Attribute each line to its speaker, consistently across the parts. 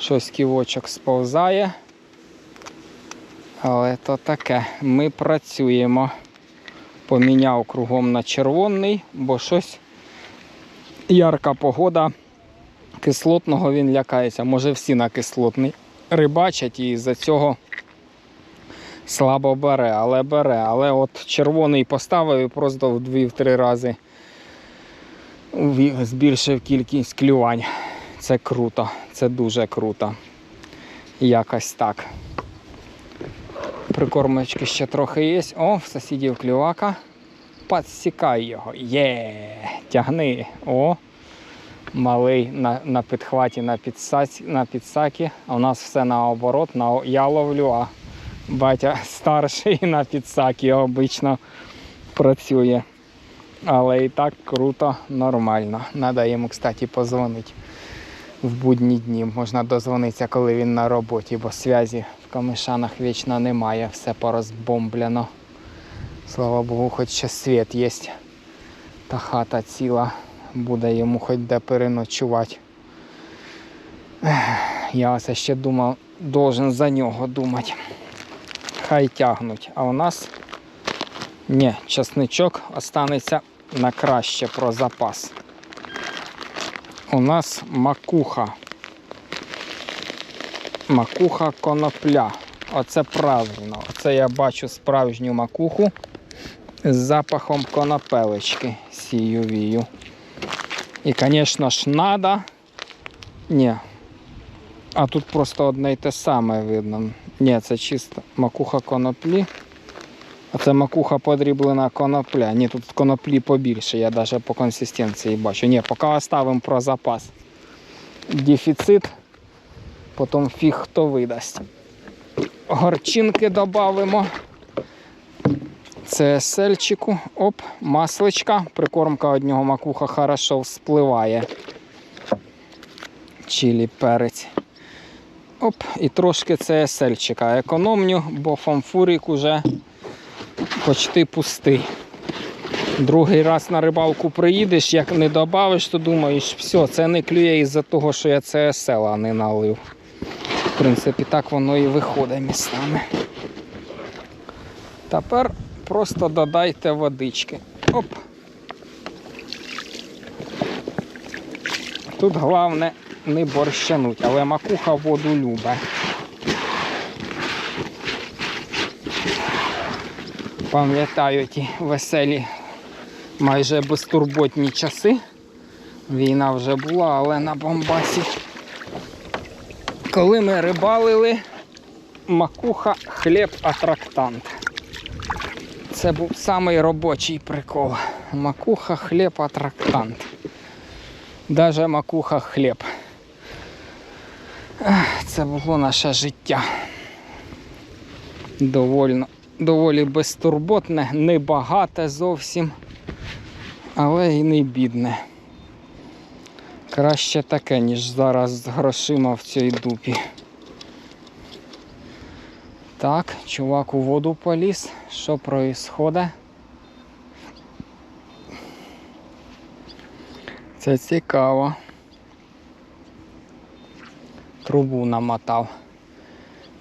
Speaker 1: Щось ківочок сповзає. Але то таке. Ми працюємо. Поміняв кругом на червоний, бо щось ярка погода. Кислотного він лякається. Може всі на кислотний рибачать і з-за цього слабо бере, але бере. Але от червоний поставив і просто в дві-три рази збільшив кількість клювань. Це круто, це дуже круто. Якось так. Прикормочки ще трохи є. О, в сусідів клювака. Підсікай його. Є, тягни. О. Малий на, на підхваті на, підсаці, на підсакі. А у нас все наоборот. На, я ловлю, а батя старший на підсакі обично працює. Але і так круто, нормально. Надо йому, кстати, позвонити в будні дні. Можна дозвонитися, коли він на роботі, бо зв'язі в камишанах вічно немає, все порозбомблено. Слава Богу, хоч ще світ є. Та хата ціла, буде йому хоч де переночувати. Я ось ще думав, должен за нього думати. Хай тягнуть. А у нас ні, часничок останеться на краще про запас. У нас макуха. Макуха конопля. Оце правильно. Оце я бачу справжню макуху з запахом конопелечки сію вію. І, звісно ж, надо. Ні. А тут просто одне й те саме видно. Ні, це чисто макуха коноплі. Це макуха подріблена конопля. Ні, тут коноплі побільше, я навіть по консистенції бачу. Ні, поки оставимо про запас. Дефіцит, потім фіг хто видасть. Горчинки додамо. Це сельчику. Оп, масличка. Прикормка одного макуха хорошо вспливає. Чилі перець. Оп, і трошки це сельчика. Економню, бо фамфурик уже почти пустий. Другий раз на рибалку приїдеш, як не додавиш, то думаєш, все, це не клює із-за того, що я це села не налив. В принципі, так воно і виходить містами. Тепер просто додайте водички. Оп. Тут головне не борщануть, але макуха воду любить. Пам'ятаю ті веселі, майже безтурботні часи. Війна вже була, але на Бомбасі. Коли ми рибалили, макуха хліб атрактант. Це був самий робочий прикол. Макуха хліб атрактант. Даже макуха хліб. Це було наше життя. Довольно, доволі безтурботне, не багате зовсім, але і не бідне. Краще таке, ніж зараз з грошима в цій дупі. Так, чувак у воду поліз. Що происходить? Це цікаво. Трубу намотав.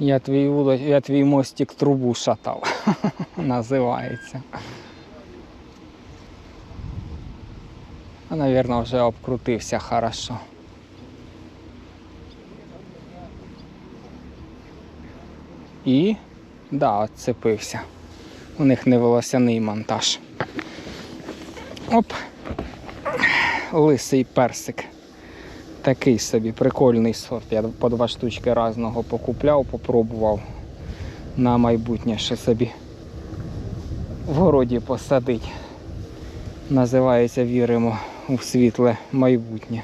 Speaker 1: Я твій, удо- я твій мостик трубу шатав. Називається. А, навірно, вже обкрутився хорошо. І да, отцепився. У них не волосяний монтаж. Оп. Лисий персик. Такий собі прикольний сорт. Я по два штучки разного покупляв, попробував на майбутнє ще собі в городі посадить. Називається Віримо у світле майбутнє.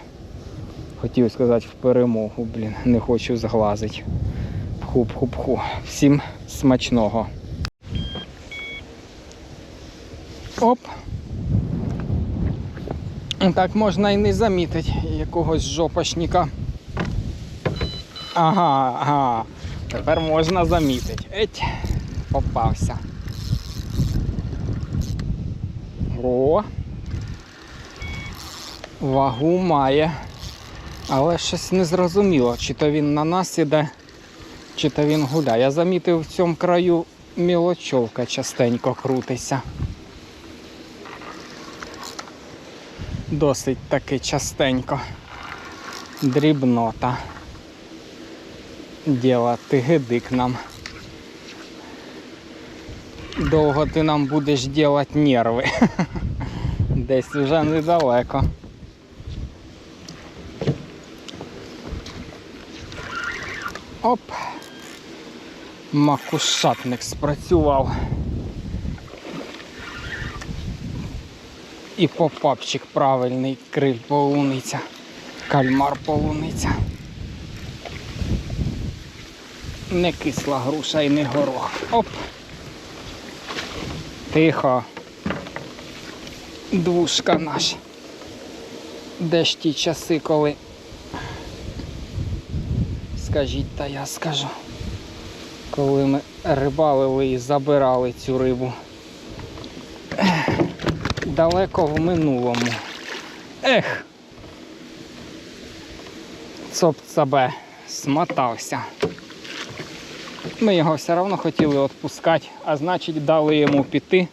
Speaker 1: Хотів сказати в перемогу, блін, не хочу зглазити. Пху-пху-пху. Всім смачного. Оп. Так можна і не замітити якогось жопашника. Ага, ага. Тепер можна замітити. Еть, попався. О. Вагу має. Але щось не зрозуміло, чи то він на нас іде, чи то він гуляє. Я замітив в цьому краю мілочовка частенько крутиться. Досить таки частенько. Дрібнота. Діла ти гидик нам. Довго ти нам будеш ділати нерви. Десь вже недалеко. Оп. Макушатник спрацював. І попапчик правильний, криль полуниця, кальмар полуниця. Не кисла груша і не горох. Оп. Тихо. Двушка наш. Де ж ті часи, коли. Скажіть, та я скажу. Коли ми рибалили і забирали цю рибу. Далеко в минулому. Ех. Цоп цабе смотався. Ми його все одно хотіли відпускати, а значить дали йому піти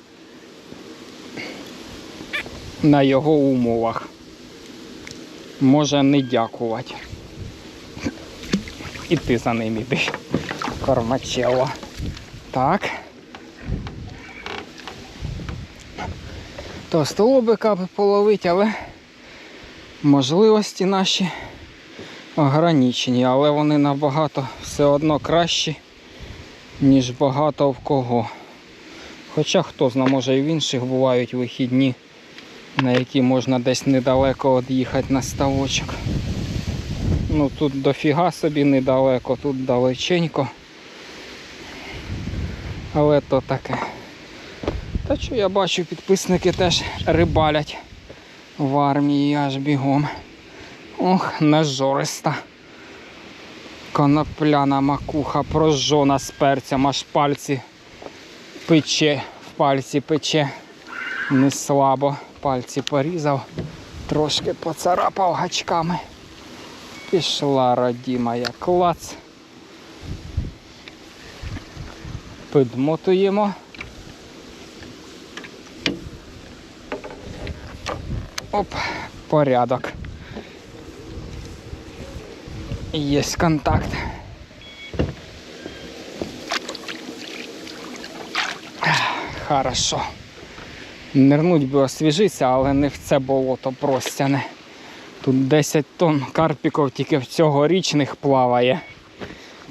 Speaker 1: на його умовах. Може не дякувати. І ти за ним іди. Кормачело. Так. То столобика би половити, але можливості наші ограничені, але вони набагато все одно кращі, ніж багато в кого. Хоча хто зна, може і в інших бувають вихідні, на які можна десь недалеко від'їхати на ставочок. Ну тут дофіга собі недалеко, тут далеченько. Але то таке. Та що я бачу, підписники теж рибалять в армії аж бігом. Ох, нажориста. Конопляна макуха прожжона з перцем, аж пальці пече, в пальці пече. Не слабо. Пальці порізав, трошки поцарапав гачками. Пішла родімая клац. Підмотуємо. Оп, порядок. Є контакт. Хорошо. Нирнуть би освіжитися, але не в це болото простяне. Тут 10 тонн карпіків тільки в цьогорічних плаває.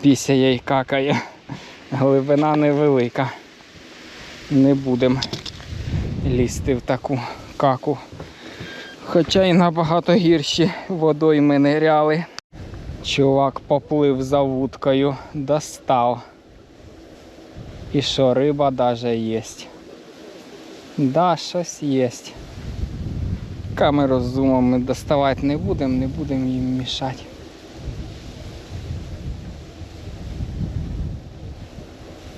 Speaker 1: Пісяє й какає. Глибина невелика. Не будемо лізти в таку каку. Хоча й набагато гірші водою ми ниряли. Чувак поплив за вудкою, достав. І що риба даже є. Да, щось є. Камеру з зумом ми доставати не будемо, не будемо їм мішати.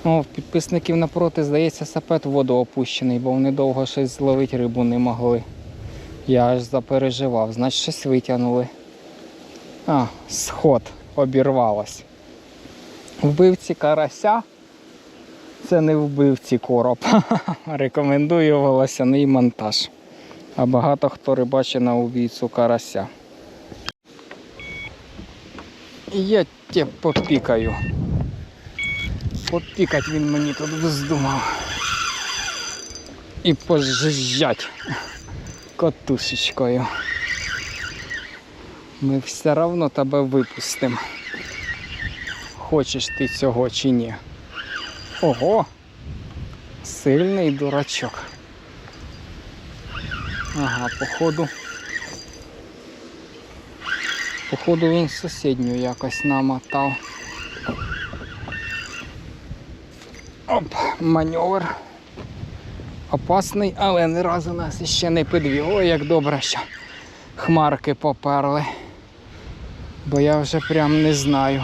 Speaker 1: О, в підписників напроти, здається, сапет в воду опущений, бо вони довго щось зловити рибу не могли. Я аж запереживав, значить щось витягнули. А, сход обірвалось. Вбивці карася. Це не вбивці короб. Рекомендую волосяний монтаж. А багато хто рибачить на убійцю карася. Я тебе попікаю. Попікать він мені тут вздумав. І пожжать котушечкою. Ми все одно тебе випустимо. Хочеш ти цього чи ні. Ого! Сильний дурачок. Ага, походу. Походу він сусідню якось намотав. Оп, маневр. Опасний, але ні разу нас ще не підвів. Як добре, що хмарки поперли. Бо я вже прям не знаю.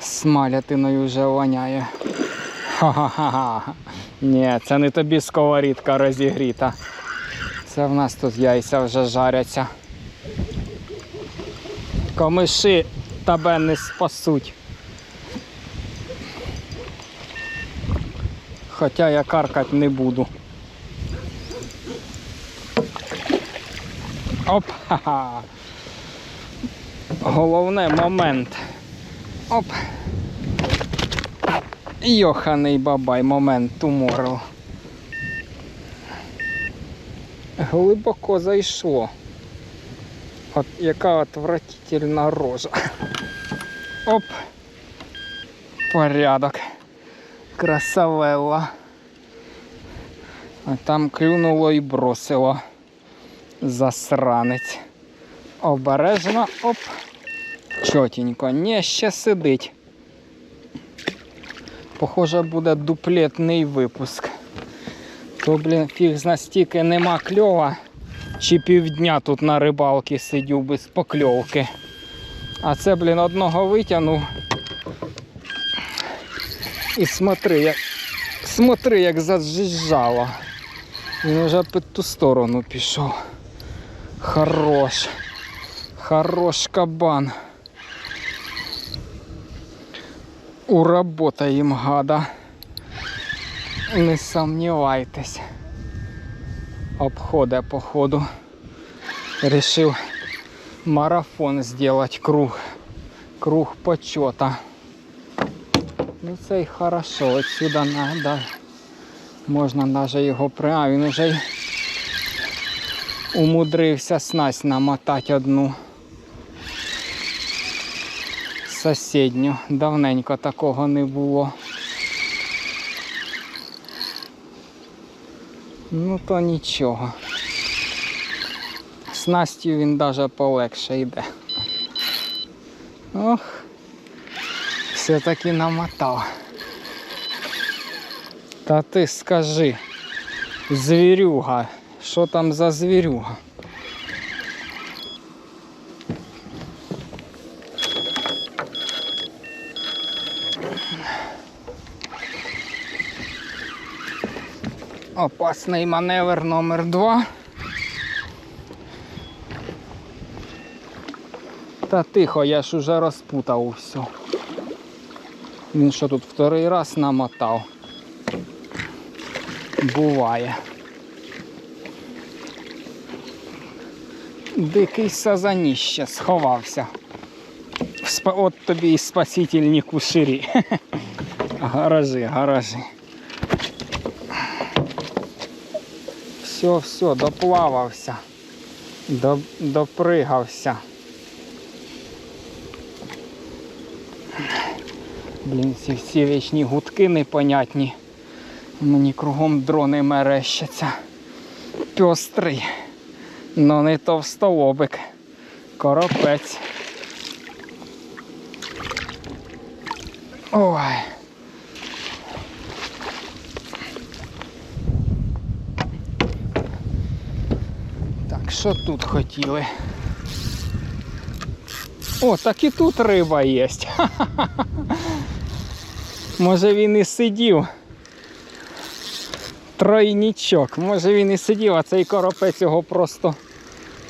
Speaker 1: Смалятиною вже воняє. Ха-ха-ха. Ні, це не тобі сковорідка розігріта. Це в нас тут яйця вже жаряться. Комиші тебе не спасуть. Хоча я каркать не буду. Оп, ха-ха. Головне момент. Оп. Йоханий бабай, момент тумору. Глибоко зайшло. От яка отвратительна рожа. Оп. Порядок. Красавелла. А там клюнуло і бросило. Засранець. Обережно, оп. Чотенько. Ні, ще сидить. Похоже, буде дуплетний випуск. То, блін, фіг з настільки нема кльова. Чи півдня тут на рибалці сидів без покльовки. А це, блін, одного витягнув. І смотри, як, смотри, як зажужжало. Він вже під ту сторону пішов. Хорош. Хорош кабан. Уработаєм гада. Не сомнівайтесь. Обхода походу. Решил марафон сделать круг. Круг почета. Ну це й хорошо. Отсюда надо. Можна навіть його при... Він уже й умудрився снасть намотати одну. Сусідню. Давненько такого не було. Ну то нічого. Снастю він навіть полегше йде. Ох, все-таки намотав. Та ти скажи, звірюга, що там за звірюга? Опасний маневр номер два. Та тихо, я ж уже розпутав все. Він що тут вторий раз намотав. Буває. Дикий сазаніще сховався. От тобі і спасительні куширі. Гаражі, гаражі. Все, все, доплавався. До, допригався. Блін, ці всі вічні гудки непонятні. Мені кругом дрони мерещаться. Пьострий. Но не товстолобик. Коропець. Ой. Так, що тут хотіли? О, так і тут риба є. Може він і сидів. Тройнічок. Може він і сидів, а цей коропець його просто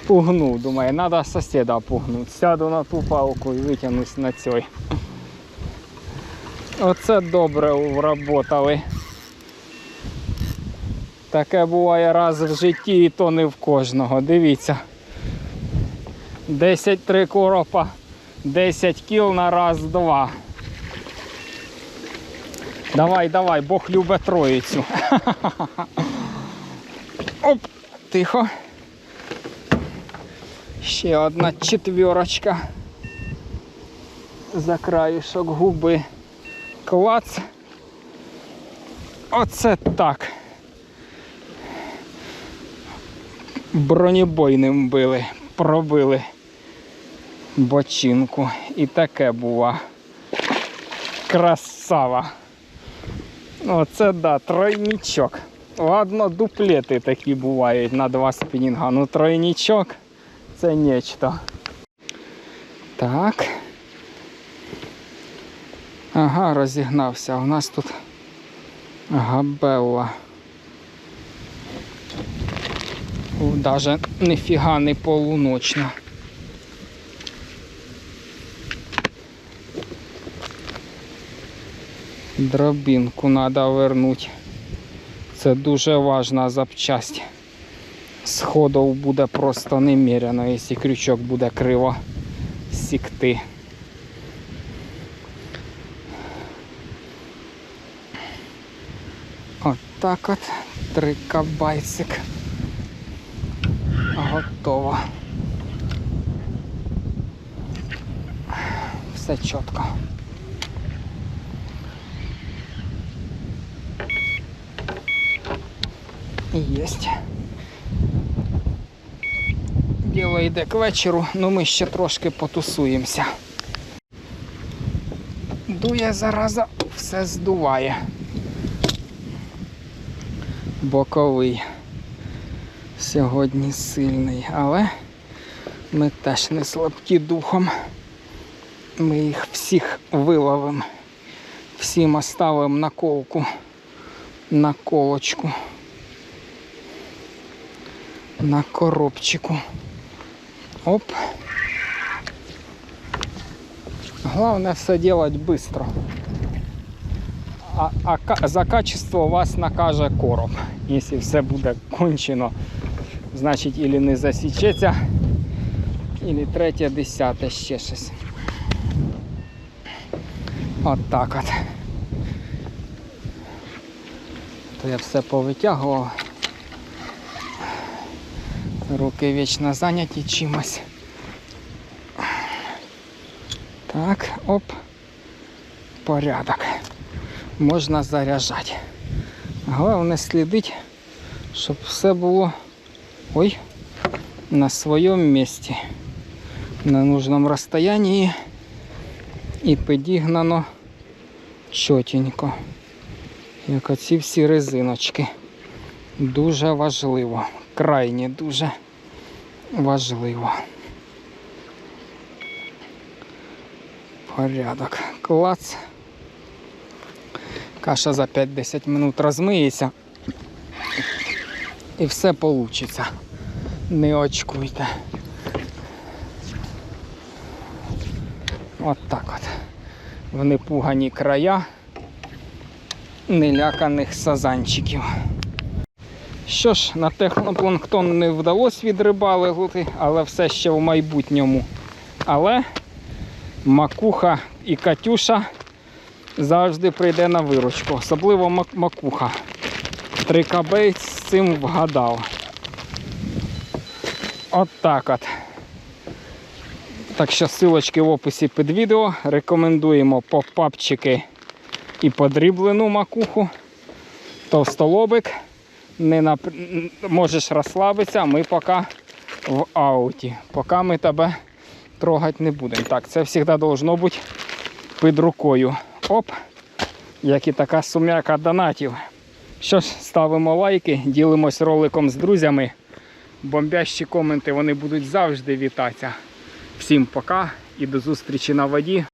Speaker 1: пугнув. Думає, треба сусіда пугнути. Сяду на ту палку і витягнусь на цей. Оце добре вработали. Таке буває раз в житті і то не в кожного. Дивіться. 10 три коропа, 10 кіл на раз, два. Давай, давай, Бог любить троїцю. Оп, тихо. Ще одна четверочка. За краюшок губи. Клац. Оце так. Бронебойним били, пробили бочинку. І таке була. Красава. Оце да, тройнічок. Ладно, дуплети такі бувають на два спінінга. Ну тройнічок це нечто. Так. Ага, розігнався. У нас тут габелла. Даже ніфіга не полуночна. Дробинку треба вернути. Це дуже важна запчасть. Сходов буде просто неміряно, якщо крючок буде криво сікти. От так от. Трикабайсик. Готово. Все чітко. Єсть. Діло йде к вечору, ну ми ще трошки потусуємося. Дує зараза, все здуває. Боковий. Сьогодні сильний, але ми теж не слабкі духом. Ми їх всіх виловимо. Всім оставимо на колку, на колочку, на коробчику. Оп. Главное все делать быстро. А, а за качество вас накаже короб. Якщо все буде кончено, значить ілі не засічеться, ілі третє, десяте, ще щось. От так от. То я все повитягував. Руки вічно зайняті чимось. Так, оп. Порядок. Можна заряджати. Головне слідити, щоб все було ой, на своєму місці. На нужному розстоянні і підігнано чотенько. Як оці всі резиночки. Дуже важливо. Крайні дуже важливо. Порядок. Клац. Каша за 5-10 минут розмиється. І все вийде. Не очкуйте. От так от. В непугані края неляканих сазанчиків. Що ж, на технопланктон не вдалося відрибалити, але все ще в майбутньому. Але макуха і Катюша завжди прийде на виручку, особливо мак- макуха. Трикабей з цим вгадав. От так от. Так що ссылочки в описі під відео. Рекомендуємо попапчики і подріблену макуху. Товстолобик. Не нап... Можеш розслабитися, ми поки в ауті. Поки ми тебе трогати не будемо. Так, це завжди должно бути під рукою. Оп! Як і така сум'яка донатів. Що ж, ставимо лайки, ділимось роликом з друзями. Бомбящі коменти вони будуть завжди вітатися. Всім пока і до зустрічі на воді.